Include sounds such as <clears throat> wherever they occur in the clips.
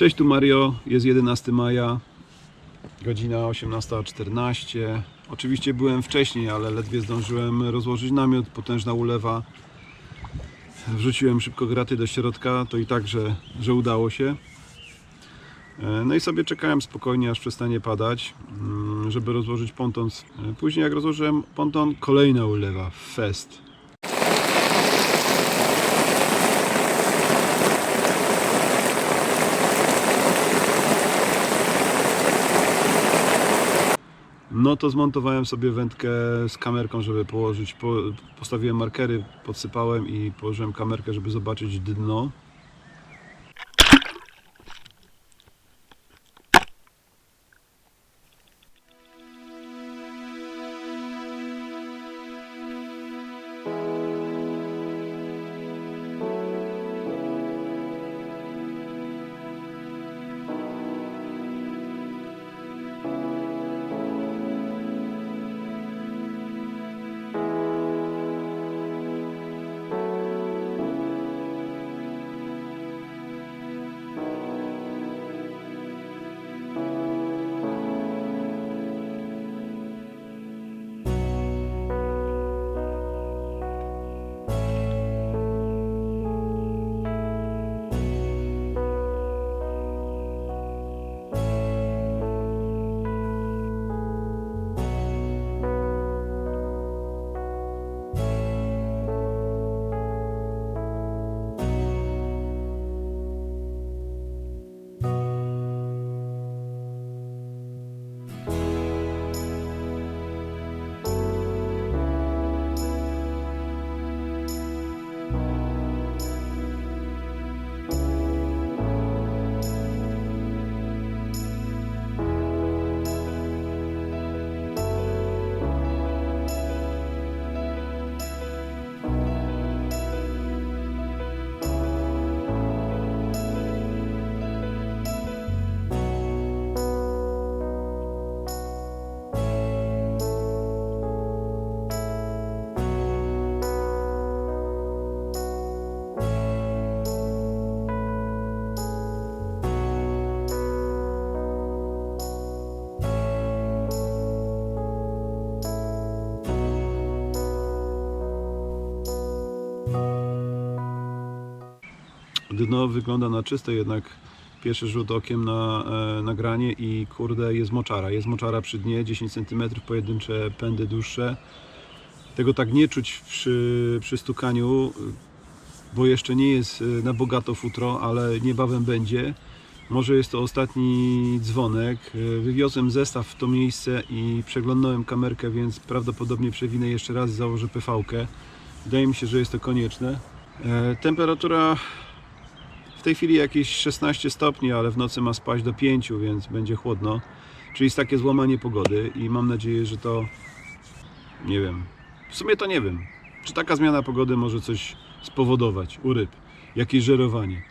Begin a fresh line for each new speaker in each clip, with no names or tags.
Cześć, tu Mario. Jest 11 maja, godzina 18.14. Oczywiście byłem wcześniej, ale ledwie zdążyłem rozłożyć namiot, potężna ulewa. Wrzuciłem szybko graty do środka, to i tak, że, że udało się. E, No i sobie czekałem spokojnie, aż przestanie padać, mm, żeby rozłożyć ponton. E, Później jak rozłożyłem ponton, kolejna ulewa, fest. No to zmontowałem sobie wędkę z kamerką, żeby położyć. Po, postawiłem markery, podsypałem i położyłem kamerkę, żeby zobaczyć dno. Dno wygląda na czyste, jednak pierwszy rzut okiem na e, nagranie i kurde jest moczara. Jest moczara przy dnie, 10 cm, pojedyncze pędy dłuższe. Tego tak nie czuć przy, przy stukaniu, bo jeszcze nie jest e, na bogato futro, ale niebawem będzie. Może jest to ostatni dzwonek. E, Wywiozłem zestaw w to miejsce i przeglądałem kamerkę, więc prawdopodobnie przewinę jeszcze raz i założę PV-kę. Wydaje mi się, że jest to konieczne. Temperatura w tej chwili jakieś 16 stopni, ale w nocy ma spaść do 5, więc będzie chłodno. Czyli jest takie złamanie pogody i mam nadzieję, że to nie wiem. W sumie to nie wiem. Czy taka zmiana pogody może coś spowodować u ryb? Jakieś żerowanie?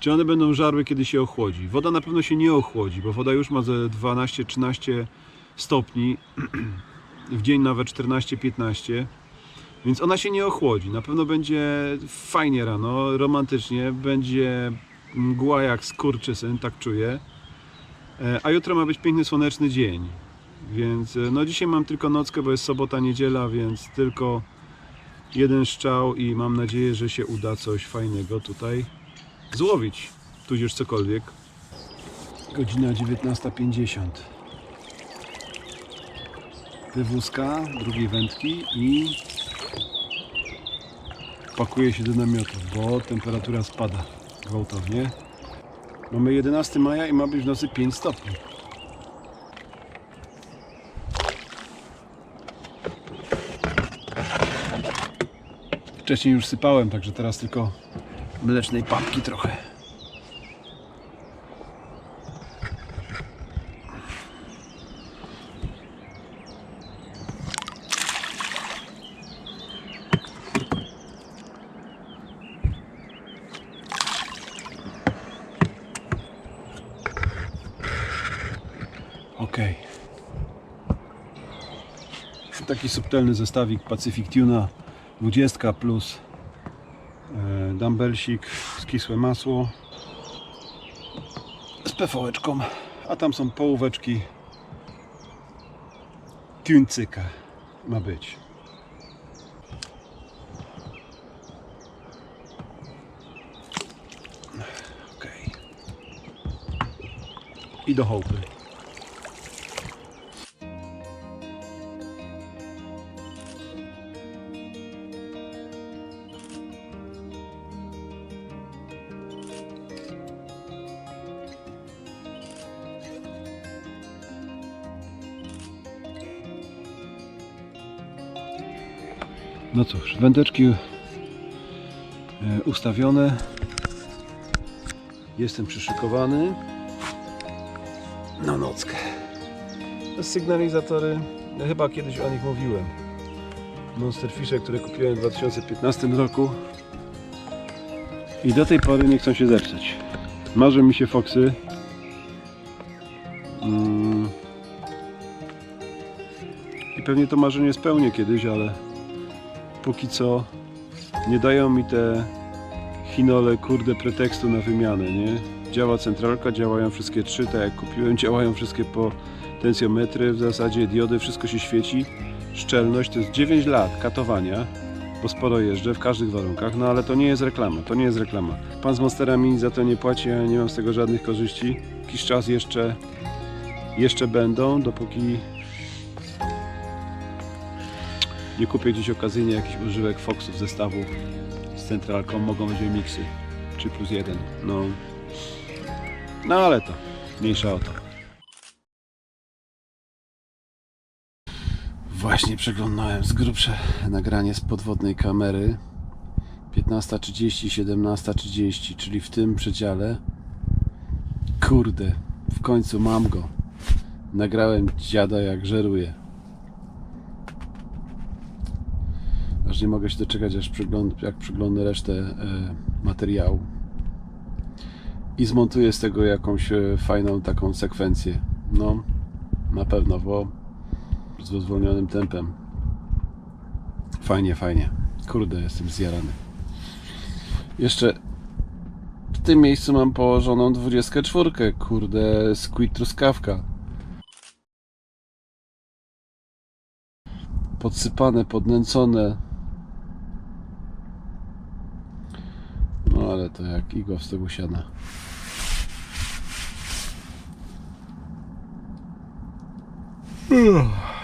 Czy one będą żarły, kiedy się ochłodzi? Woda na pewno się nie ochłodzi, bo woda już ma ze 12-13 stopni, <clears throat> w dzień nawet 14-15. Więc ona się nie ochłodzi. Na pewno będzie fajnie rano, romantycznie. Będzie mgła jak skurczysyn, tak czuję. E, A jutro ma być piękny, słoneczny dzień. Więc e, no dzisiaj mam tylko nockę, bo jest sobota, niedziela, więc tylko jeden szczał i mam nadzieję, że się uda coś fajnego tutaj złowić. Tudzież cokolwiek. Godzina 19.50. Wywózka drugiej wędki i pakuje się do namiotu, bo temperatura spada gwałtownie. Mamy 11 maja i ma być w nocy 5 stopni. Wcześniej już sypałem, także teraz tylko mlecznej papki trochę. Taki subtelny zestawik Pacific Tuna 20 plus e, dumbbellsik, skisłe masło. PV-eczką, a tam są połóweczki tuńcyka. Ma być. Okej. I do hołpy. No cóż, wędeczki e, ustawione. Jestem przyszykowany na nockę. Sygnalizatory, chyba kiedyś o nich mówiłem. Monsterfishe, które kupiłem w 2015 roku. I do tej pory nie chcą się zepsuć. Marzą mi się foksy. Mm. I pewnie to marzenie spełnię kiedyś, ale póki co nie dają mi te chinole kurde pretekstu na wymianę, nie? Działa centralka, działają wszystkie trzy, tak jak kupiłem, <laughs> działają wszystkie potencjometry, w zasadzie diody, wszystko się świeci. Szczelność to jest 9 lat katowania, bo sporo jeżdżę w każdych warunkach, no ale to nie jest reklama, to nie jest reklama. Pan z Monstera mi za to nie płaci, ja nie mam z tego żadnych korzyści. Jakiś czas jeszcze, jeszcze będą, dopóki nie kupię gdzieś okazyjnie jakichś używek Foxów zestawu z centralką, mogą być miksy 3 plus 1. No. no ale to mniejsza o to. Właśnie przeglądałem z grubsze nagranie z podwodnej kamery 15.30, 17.30, czyli w tym przedziale. Kurde, w końcu mam go. Nagrałem dziada jak żeruje. Aż nie mogę się doczekać, aż przygląd, jak przyglądnę resztę e, materiału. I zmontuję z tego jakąś e, fajną taką sekwencję. No, na pewno, bo z dozwolnionym tempem. Fajnie, fajnie. Kurde, jestem zjarany. Jeszcze w tym miejscu mam położoną 24. Kurde, squid truskawka. Podsypane, podnęcone. No, ale to jak igła w stogu siana. Uff.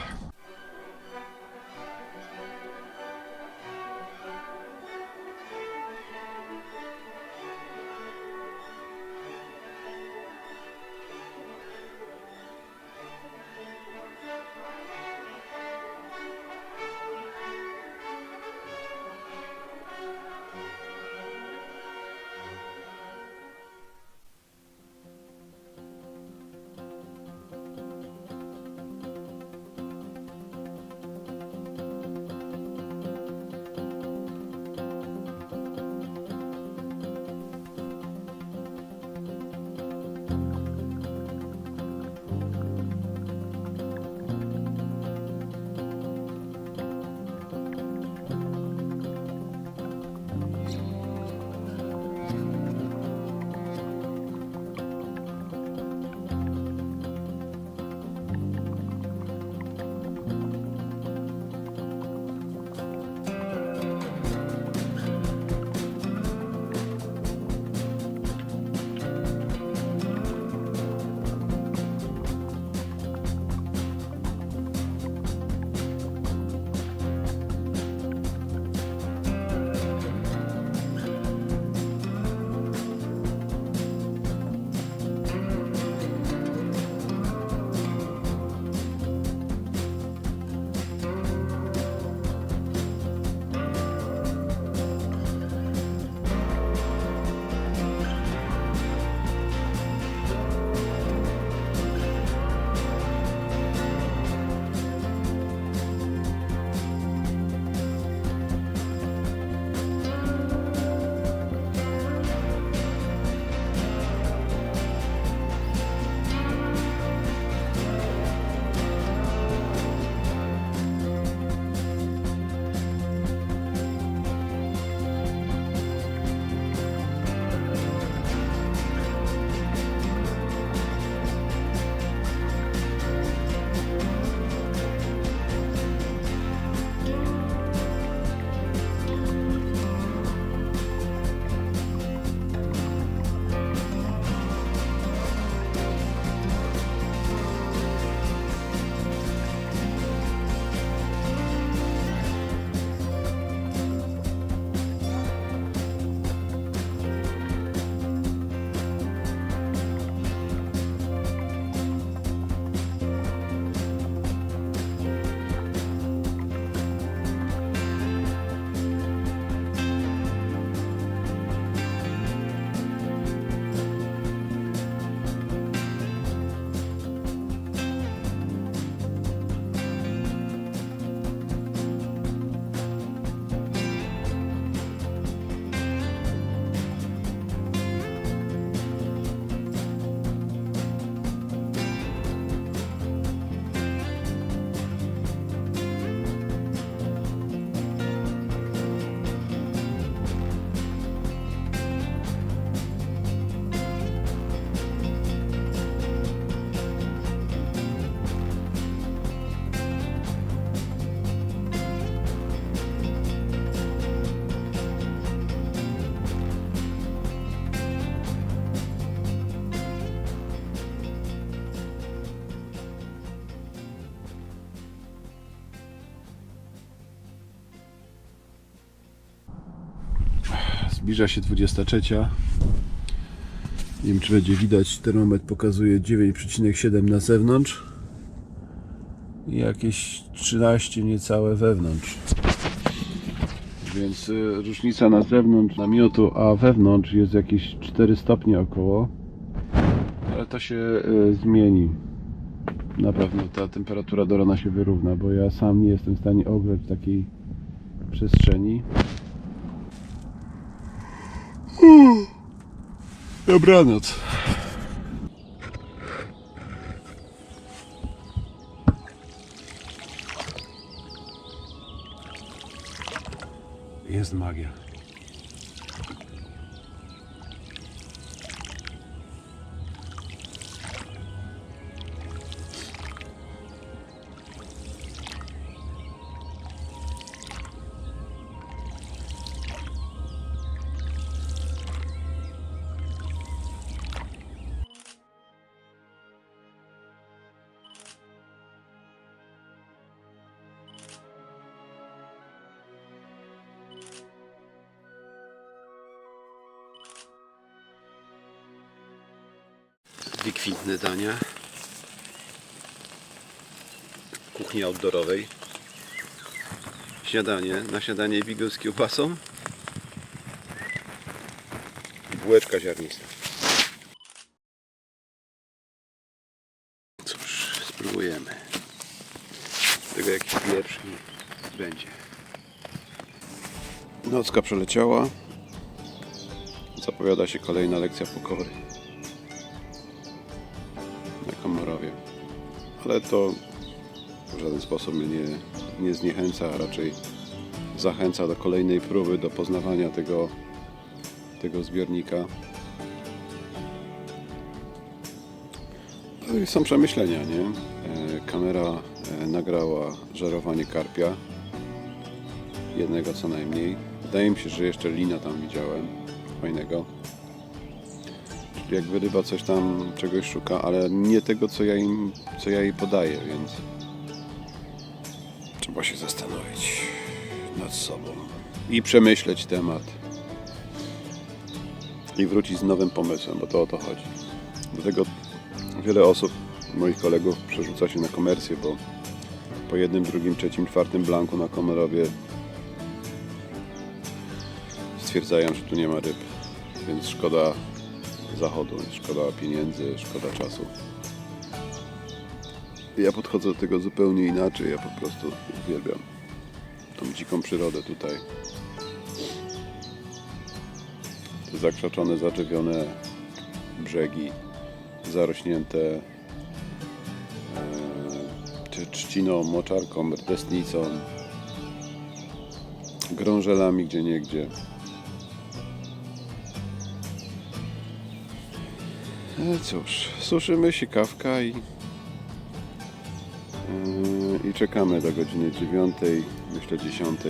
Zbliża się 23. Nie wiem czy będzie widać, termometr pokazuje 9,7 na zewnątrz i jakieś 13 niecałe wewnątrz. Więc y, różnica na zewnątrz namiotu, a wewnątrz jest jakieś 4 stopnie około. Ale to się y, zmieni. Na pewno ta temperatura do rana się wyrówna, bo ja sam nie jestem w stanie ogrzać takiej przestrzeni. Dobranoc. Jest magia. Wykwintne dania. Kuchni outdoorowej. Śniadanie. Na śniadanie bigos z Bułeczka ziarnista. Cóż, spróbujemy. Tego jakiś pieprz i będzie. Nocka przeleciała. Zapowiada się kolejna lekcja pokory Ale to w żaden sposób mnie nie, nie zniechęca, a raczej zachęca do kolejnej próby, do poznawania tego, tego zbiornika. No i są przemyślenia, nie? E, Kamera e, nagrała żerowanie karpia. Jednego co najmniej. Wydaje mi się, że jeszcze lina tam widziałem. Fajnego jakby ryba coś tam czegoś szuka, ale nie tego, co ja, im, co ja jej podaję, więc trzeba się zastanowić nad sobą i przemyśleć temat i wrócić z nowym pomysłem, bo to o to chodzi. Dlatego wiele osób, moich kolegów, przerzuca się na komercję, bo po jednym, drugim, trzecim, czwartym blanku na Komerowie stwierdzają, że tu nie ma ryb, więc szkoda zachodu. Szkoda pieniędzy, szkoda czasu. Ja podchodzę do tego zupełnie inaczej. Ja po prostu uwielbiam tą dziką przyrodę tutaj. Te zakrzaczone, zadrzewione brzegi, zarośnięte e, trzciną, moczarką, rdesnicą, grążelami gdzie niegdzie. No cóż, suszymy się kawka i, yy, i czekamy do godziny 9, myślę 10.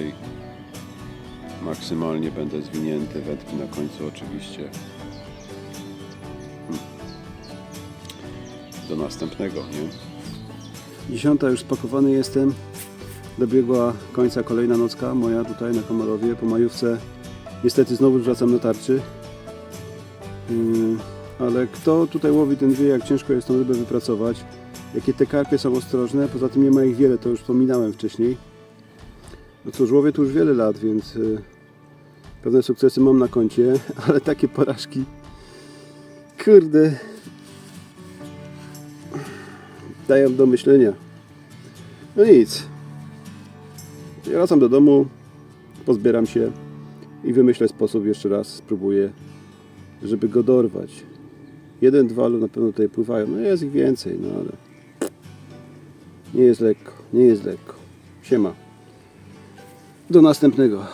Maksymalnie będę zwinięty, wędki na końcu oczywiście. Hmm. Do następnego, nie?
Dziesiąta już spakowany jestem. Dobiegła końca kolejna nocka moja tutaj na Komorowie. Po majówce niestety znowu wracam na tarczy. Yy, ale kto tutaj łowi, ten wie jak ciężko jest tą rybę wypracować. Jakie te karpie są ostrożne. Poza tym nie ma ich wiele, to już wspominałem wcześniej. No cóż, łowię tu już wiele lat, więc yy, pewne sukcesy mam na koncie, <laughs> ale takie porażki. Kurde, dają do myślenia. No nic. Ja wracam do domu, pozbieram się i wymyślę sposób jeszcze raz, spróbuję, żeby go dorwać. Jeden, dwa na pewno tutaj pływają. No jest ich więcej, no ale nie jest lekko, nie jest lekko. Siema. Do następnego.